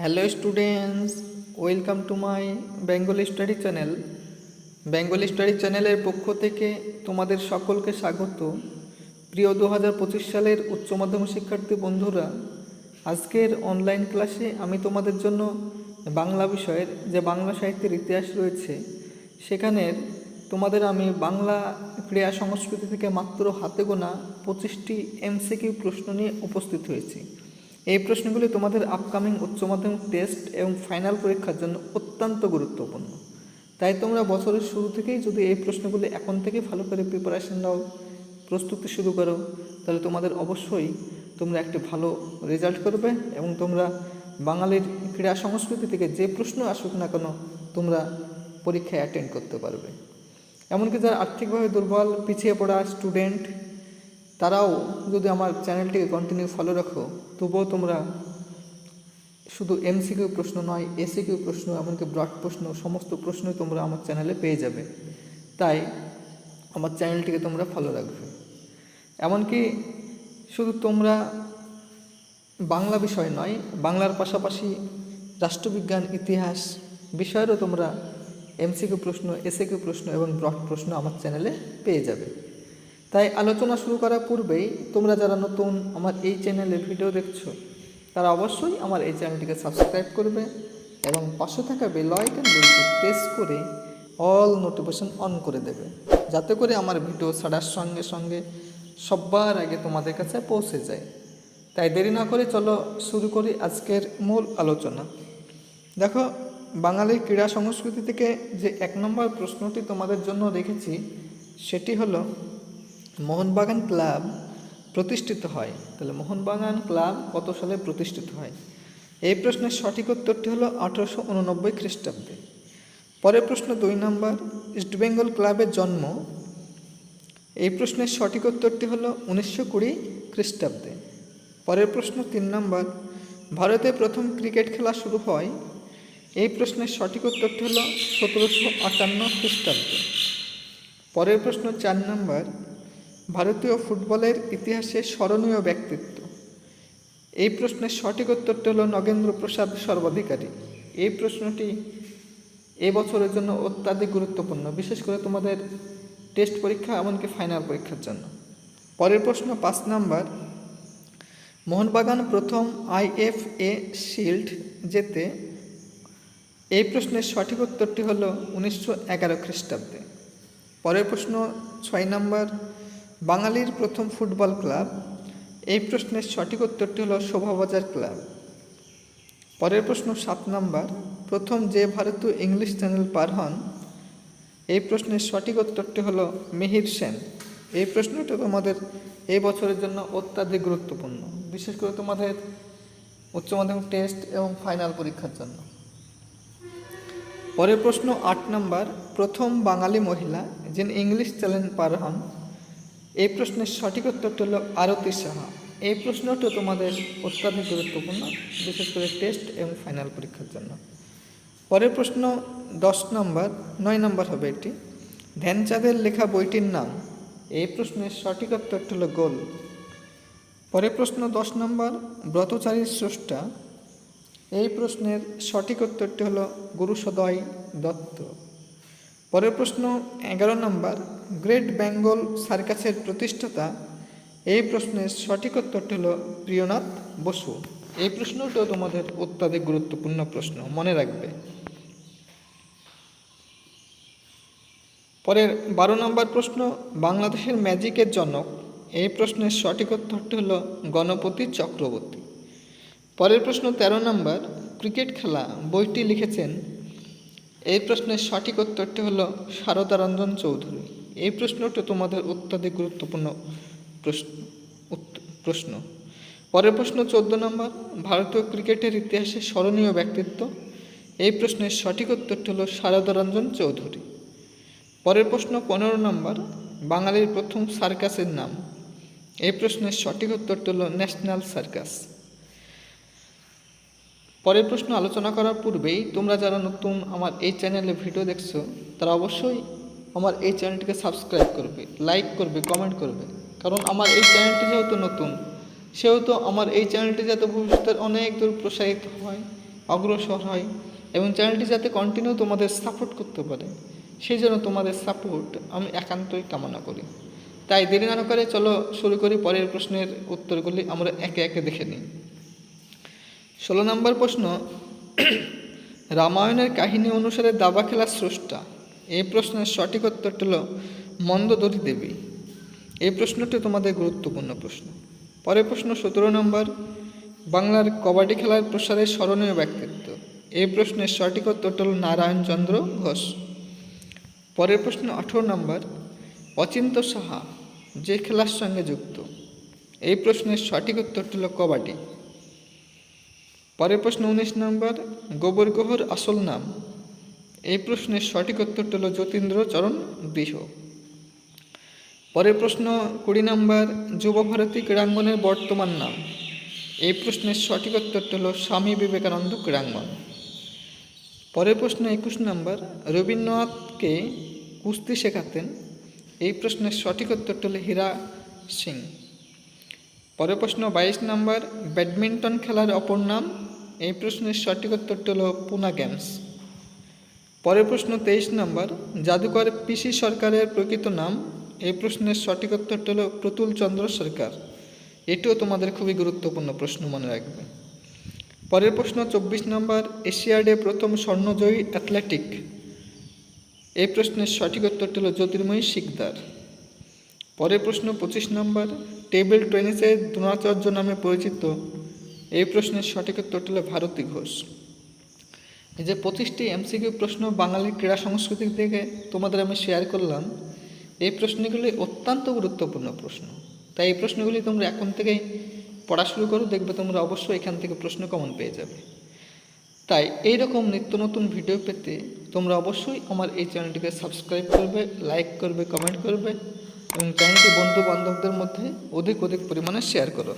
Hello students welcome to my Bengali study channel Bengali study চ্যানেলের পক্ষ থেকে তোমাদের সকলকে স্বাগত। প্রিয় দু হাজার পঁচিশ সালের উচ্চ মাধ্যমিক শিক্ষার্থী বন্ধুরা, আজকের অনলাইন ক্লাসে আমি তোমাদের জন্য বাংলা বিষয়ের যে বাংলা সাহিত্যের ইতিহাস রয়েছে, সেখানের তোমাদের আমি বাংলা ক্রিয়া সংস্কৃতি থেকে মাত্র হাতে গোনা পঁচিশটি এমসিকিউ প্রশ্ন নিয়ে উপস্থিত হয়েছি। এই প্রশ্নগুলি তোমাদের আপকামিং উচ্চ মাধ্যমিক টেস্ট এবং ফাইনাল পরীক্ষার জন্য অত্যন্ত গুরুত্বপূর্ণ। তাই তোমরা বছরের শুরু থেকেই যদি এই প্রশ্নগুলি এখন থেকে ভালো করে প্রিপারেশন নাও, প্রস্তুতি শুরু করো, তাহলে তোমাদের অবশ্যই তোমরা একটি ভালো রেজাল্ট করবে এবং তোমরা বাঙালির ক্রীড়া সংস্কৃতি থেকে যে প্রশ্ন আসুক না কেন, তোমরা পরীক্ষায় অ্যাটেন্ড করতে পারবে। এমনকি যারা আর্থিকভাবে দুর্বল, পিছিয়ে পড়া স্টুডেন্ট তারাও যদি আমার চ্যানেলটিকে কন্টিনিউ ফলো রাখো, তবুও তোমরা শুধু এমসিকিউ প্রশ্ন নয় এসিকিউ প্রশ্ন, এমনকি ব্রড প্রশ্ন, সমস্ত প্রশ্নই তোমরা আমার চ্যানেলে পেয়ে যাবে। তাই আমার চ্যানেলটিকে তোমরা ফলো রাখবে। এমনকি শুধু তোমরা বাংলা বিষয় নয়, বাংলার পাশাপাশি রাষ্ট্রবিজ্ঞান, ইতিহাস বিষয়েরও তোমরা এমসিকিউ প্রশ্ন এসিকিউ প্রশ্ন এবং ব্রড প্রশ্ন আমার চ্যানেলে পেয়ে যাবে। তাই আলোচনা শুরু করার পূর্বেই তোমরা যারা নতুন আমার এই চ্যানেলে ভিডিও দেখছ, তারা অবশ্যই আমার এই চ্যানেলটিকে সাবস্ক্রাইব করবে এবং পাশে থাকা বেল আইকন বেলটি প্রেস করে অল নোটিফিকেশন অন করে দেবে, যাতে করে আমার ভিডিও ছাড়ার সঙ্গে সঙ্গে সবার আগে তোমাদের কাছে পৌঁছে যায়। তাই দেরি না করে চলো শুরু করি আজকের মূল আলোচনা। দেখো বাঙালির ক্রীড়া সংস্কৃতি থেকে যে এক নম্বর প্রশ্নটি তোমাদের জন্য রেখেছি, সেটি হলো মোহনবাগান ক্লাব প্রতিষ্ঠিত হয়। তাহলে মোহনবাগান ক্লাব কত সালে প্রতিষ্ঠিত হয়? এই প্রশ্নের সঠিক উত্তরটি হলো আঠারোশো উননব্বই খ্রিস্টাব্দে। পরের প্রশ্ন দুই নম্বর ইস্টবেঙ্গল ক্লাবের জন্ম। এই প্রশ্নের সঠিক উত্তরটি হলো উনিশশো কুড়ি খ্রিস্টাব্দে। পরের প্রশ্ন তিন নম্বর, ভারতে প্রথম ক্রিকেট খেলা শুরু হয়? এই প্রশ্নের সঠিক উত্তরটি হলো সতেরোশো আটান্ন খ্রিস্টাব্দে। পরের প্রশ্ন চার নম্বর ভারতীয় ফুটবলের ইতিহাসে স্মরণীয় ব্যক্তিত্ব। এই প্রশ্নের সঠিক উত্তরটি হল নগেন্দ্র প্রসাদ সর্বাধিকারী। এই প্রশ্নটি এই বছরের জন্য অত্যাধিক গুরুত্বপূর্ণ, বিশেষ করে তোমাদের টেস্ট পরীক্ষা এমনকি ফাইনাল পরীক্ষার জন্য। পরের প্রশ্ন পাঁচ নাম্বার, মোহনবাগান প্রথম আইএফএ শিল্ড জেতে এই প্রশ্নের সঠিক উত্তরটি হল উনিশশো এগারো খ্রিস্টাব্দে। পরের প্রশ্ন ছয় নম্বর বাঙালির প্রথম ফুটবল ক্লাব, এই প্রশ্নের সঠিক উত্তরটি হলো শোভাবাজার ক্লাব। পরের প্রশ্ন সাত নম্বর, প্রথম যে ভারতীয় ইংলিশ চ্যানেল পার হন, এই প্রশ্নের সঠিক উত্তরটি হলো মিহির সেন। এই প্রশ্নটা তোমাদের এই বছরের জন্য অত্যাধিক গুরুত্বপূর্ণ, বিশেষ করে তোমাদের উচ্চ মাধ্যমিক টেস্ট এবং ফাইনাল পরীক্ষার জন্য। পরের প্রশ্ন আট নম্বর, প্রথম বাঙালি মহিলা যিনি ইংলিশ চ্যানেল পার হন এই প্রশ্নের সঠিক উত্তরটি হলো আরতি সাহা। এই প্রশ্নটিও তোমাদের অত্যাধিক গুরুত্বপূর্ণ, বিশেষ করে টেস্ট এবং ফাইনাল পরীক্ষার জন্য। পরের প্রশ্ন দশ নম্বর, নয় নম্বর হবে এটি। ধ্যানচাঁদের লেখা বইটির নাম। এই প্রশ্নের সঠিক উত্তরটি হলো গোল। পরের প্রশ্ন দশ নম্বর, ব্রতচারীর স্রষ্টা। এই প্রশ্নের সঠিক উত্তরটি হলো গুরুসদয় দত্ত। পরের প্রশ্ন, এগারো নম্বর, গ্রেট বেঙ্গল সার্কাসের প্রতিষ্ঠাতা? এই প্রশ্নের সঠিক উত্তরটি হলো প্রিয়নাথ বসু। এই প্রশ্নটাও তোমাদের অত্যাধিক গুরুত্বপূর্ণ প্রশ্ন, মনে রাখবে। পরের বারো নম্বর প্রশ্ন, বাংলাদেশের ম্যাজিকের জনক? এই প্রশ্নের সঠিক উত্তরটি হল গণপতি চক্রবর্তী। পরের প্রশ্ন ১৩ নম্বর, ক্রিকেট খেলা বইটি লিখেছেন এই প্রশ্নের সঠিক উত্তরটি হলো সারদা রঞ্জন চৌধুরী। এই প্রশ্নটি তোমাদের অত্যাধিক গুরুত্বপূর্ণ প্রশ্ন প্রশ্ন। পরের প্রশ্ন চোদ্দ নম্বর, ভারতীয় ক্রিকেটের ইতিহাসে স্মরণীয় ব্যক্তিত্ব। এই প্রশ্নের সঠিক উত্তরটি হলো সারদা রঞ্জন চৌধুরী। পরের প্রশ্ন পনেরো নম্বর, বাঙালির প্রথম সার্কাসের নাম। এই প্রশ্নের সঠিক উত্তরটি হলো ন্যাশনাল সার্কাস। পরের প্রশ্ন আলোচনা করার পূর্বেই তোমরা যারা নতুন আমার এই চ্যানেলে ভিডিও দেখছ, তারা অবশ্যই আমার এই চ্যানেলটিকে সাবস্ক্রাইব করবে, লাইক করবে, কমেন্ট করবে। কারণ আমার এই চ্যানেলটি যেহেতু নতুন, সেহেতু আমার এই চ্যানেলটি যাতে ভবিষ্যতের অনেক দূর প্রসারিত হয়, অগ্রসর হয় এবং চ্যানেলটি যাতে কন্টিনিউ তোমাদের সাপোর্ট করতে পারে, সেই জন্য তোমাদের সাপোর্ট আমি একান্তই কামনা করি। তাই দেরি না করে চলো শুরু করি পরের প্রশ্নের উত্তরগুলি আমরা একে একে দেখে নিই। ষোলো নম্বর প্রশ্ন, রামায়ণের কাহিনী অনুসারে দাবা খেলার স্রষ্টা। এই প্রশ্নের সঠিক উত্তরটি হল মন্দোদরী দেবী। এই প্রশ্নটি তোমাদের গুরুত্বপূর্ণ প্রশ্ন। পরের প্রশ্ন, সতেরো নম্বর, বাংলার কবাডি খেলার প্রসারে স্মরণীয় ব্যক্তিত্ব। এই প্রশ্নের সঠিক উত্তরটি হল নারায়ণচন্দ্র ঘোষ। পরের প্রশ্ন, আঠেরো নম্বর, অচিন্ত সাহা যে খেলার সঙ্গে যুক্ত। এই প্রশ্নের সঠিক উত্তরটি হল কবাডি। পরের প্রশ্ন উনিশ নম্বর, গোবর গুহর আসল নাম। এই প্রশ্নের সঠিক উত্তরটি হল যতীন্দ্র চরণ বিহ। পরের প্রশ্ন কুড়ি নম্বর যুব ভারতী ক্রীড়াঙ্গনের বর্তমান নাম। এই প্রশ্নের সঠিক উত্তরটি হল স্বামী বিবেকানন্দ ক্রীড়াঙ্গন। পরের প্রশ্ন একুশ নম্বর, রবীন্দ্রনাথকে কুস্তি শেখাতেন। এই প্রশ্নের সঠিক উত্তরটি হল হীরা সিং। পরের প্রশ্ন বাইশ নম্বর, ব্যাডমিন্টন খেলার অপর নাম এই প্রশ্নের সঠিক উত্তরটি হল পুনা গেমস। পরের প্রশ্ন তেইশ নম্বর, জাদুকর পিসি সরকারের প্রকৃত নাম? এই প্রশ্নের সঠিক উত্তরটি হল প্রতুল চন্দ্র সরকার। এটিও তোমাদের খুবই গুরুত্বপূর্ণ প্রশ্ন মনে রাখবে। পরের প্রশ্ন চব্বিশ নম্বর এশিয়াডে প্রথম স্বর্ণজয়ী অ্যাথলেটিক? এই প্রশ্নের সঠিক উত্তরটি হল জ্যোতির্ময়ী শিকদার। পরের প্রশ্ন পঁচিশ নম্বর, টেবিল টেনিসের দ্রোণাচার্য নামে পরিচিত এই প্রশ্নের সঠিক উত্তরটি হল ভারতী ঘোষ। যে পঁচিশটি এমসিকিউ প্রশ্ন বাঙালির ক্রীড়া সংস্কৃতি থেকে তোমাদের আমি শেয়ার করলাম, এই প্রশ্নগুলি অত্যন্ত গুরুত্বপূর্ণ প্রশ্ন। তাই এই প্রশ্নগুলি তোমরা এখন থেকেই পড়া শুরু করো, দেখবে তোমরা অবশ্যই এখান থেকে প্রশ্ন কমন পেয়ে যাবে। তাই এই রকম নিত্য নতুন ভিডিও পেতে তোমরা অবশ্যই আমার এই চ্যানেলটিকে সাবস্ক্রাইব করবে লাইক করবে কমেন্ট করবে এবং চ্যানেলটি বন্ধু বান্ধবদের মধ্যে অধিক অধিক পরিমাণে শেয়ার করো।